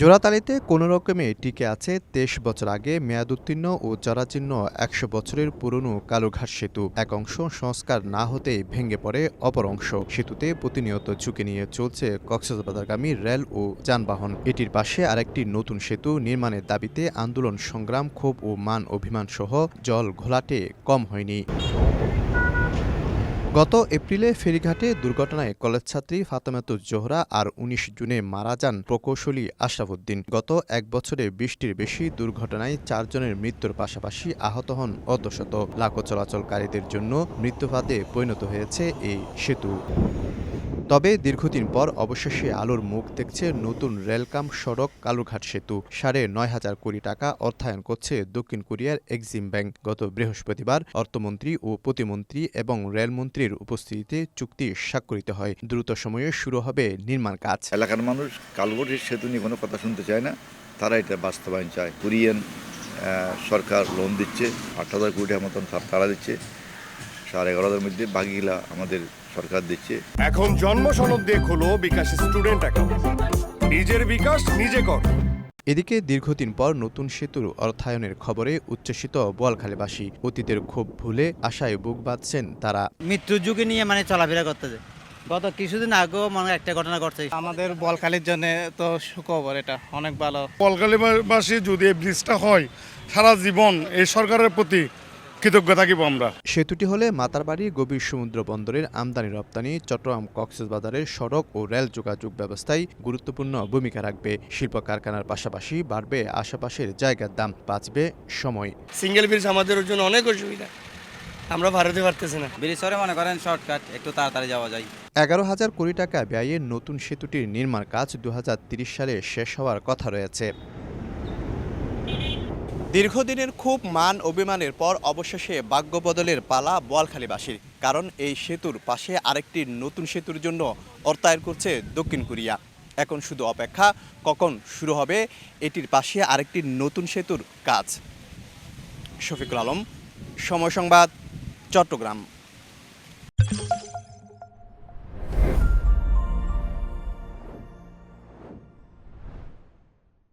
জোড়াতালিতে কোনো রকমে টিকে আছে তেইশ বছর আগে মেয়াদোত্তীর্ণ ও জরাজীর্ণ একশো বছরের পুরনো কালুঘাট সেতু। এক অংশ সংস্কার না হতেই ভেঙে পড়ে, অপর অংশ সেতুতে প্রতিনিয়ত ঝুঁকি নিয়ে চলছে কক্সবাজারগামী রেল ও যানবাহন। এটির পাশে আরেকটি নতুন সেতু নির্মাণের দাবিতে আন্দোলন, সংগ্রাম, ক্ষোভ ও মান অভিমান সহ জল ঘোলাটে কম হয়নি। গত এপ্রিলে ফেরিঘাটে দুর্ঘটনায় কলেজ ছাত্রী ফাতেমাতুজ জোহরা আর উনিশ জুনে মারা যান প্রকৌশলী আশরাফুদ্দিন। গত এক বছরে বৃষ্টির বেশি দুর্ঘটনায় চারজনের মৃত্যুর পাশাপাশি আহত হন অতশত। লাখো চলাচলকারীদের জন্য মৃত্যুপাতে পরিণত হয়েছে এই সেতু। তবে দীর্ঘদিন পর অবশেষে আলোর মুখ দেখছে নতুন রেলকাম সড়ক কালুরঘাট সেতু। সাড়ে নয় হাজার কোটি টাকা অর্থায়ন করছে দক্ষিণ কোরিয়ার এক্সিম ব্যাংক। গত বৃহস্পতিবার অর্থমন্ত্রী ও প্রতিমন্ত্রী এবং রেলমন্ত্রীর উপস্থিতিতে চুক্তি স্বাক্ষরিত হয়। দ্রুত সময়ে শুরু হবে নির্মাণ কাজ। এলাকার মানুষ কালবটির সেতু নিয়ে কোনো কথা শুনতে চায় না। তারা এটা বাস্তবায়ন চায়। কোরিয়ান আহ, সরকার লোন দিচ্ছে আট হাজার কোটি মতন তারা দিচ্ছে। সাড়ে এগারো হাজার মধ্যে বাকিগুলা আমাদের সরকার দিচ্ছে। এখন জন্ম সনদ দিয়ে খোলো বিকাশ স্টুডেন্ট অ্যাকাউন্ট। নিজের বিকাশ নিজে কর। এদিকে দীর্ঘদিন পর নতুন সেতুর অর্থায়নের খবরে উচ্ছ্বসিত বোয়ালখালীবাসী। অতীতের ক্ষোভ ভুলে আশায় বুক বাঁধছেন তারা। মৃত্যুর যুগে নিয়ে মানে চলাফেরা করতেছে গত কিছুদিন আগেও মানে একটা ঘটনা ঘটছে। আমাদের বলখালির জন্য তো সুখবর এটা অনেক ভালো। কলকালিবাসী যদি এই ব্রিজটা হয় সারা জীবন এই সরকারের প্রতি কৃতজ্ঞ থাকিব আমরা। সেতুটি হলে মাতারবাড়ি গভীর সমুদ্র বন্দরের আমদানি রপ্তানি চট্টগ্রাম কক্সবাজারের সড়ক ও রেল যোগাযোগ ব্যবস্থায় গুরুত্বপূর্ণ ভূমিকা রাখবে। শিল্প কারখানার পাশাপাশি বাড়বে আশেপাশের জায়গার দাম বাঁচবে সময়। সিঙ্গেল ব্রিজ আমাদের জন্য অনেক অসুবিধা। আমরা ভারতে পারতেছি না। ব্রিজরে মনে করেন শর্টকাট একটু তাড়াতাড়ি যাওয়া যায়। এগারো হাজার কোটি টাকা ব্যয়ে নতুন সেতুটির নির্মাণ কাজ দু সালে শেষ হওয়ার কথা রয়েছে। দীর্ঘদিনের খুব মান অভিমানের পর অবশেষে বাগ্যবদলের পালা বোয়ালখালীবাসীর, কারণ এই সেতুর পাশে আরেকটি নতুন সেতুর জন্য অর্থায়ন করছে দক্ষিণ কোরিয়া। এখন শুধু অপেক্ষা, কখন শুরু হবে এটির পাশে আরেকটি নতুন সেতুর কাজ। শফিকুল আলম, সময় সংবাদ, চট্টগ্রাম।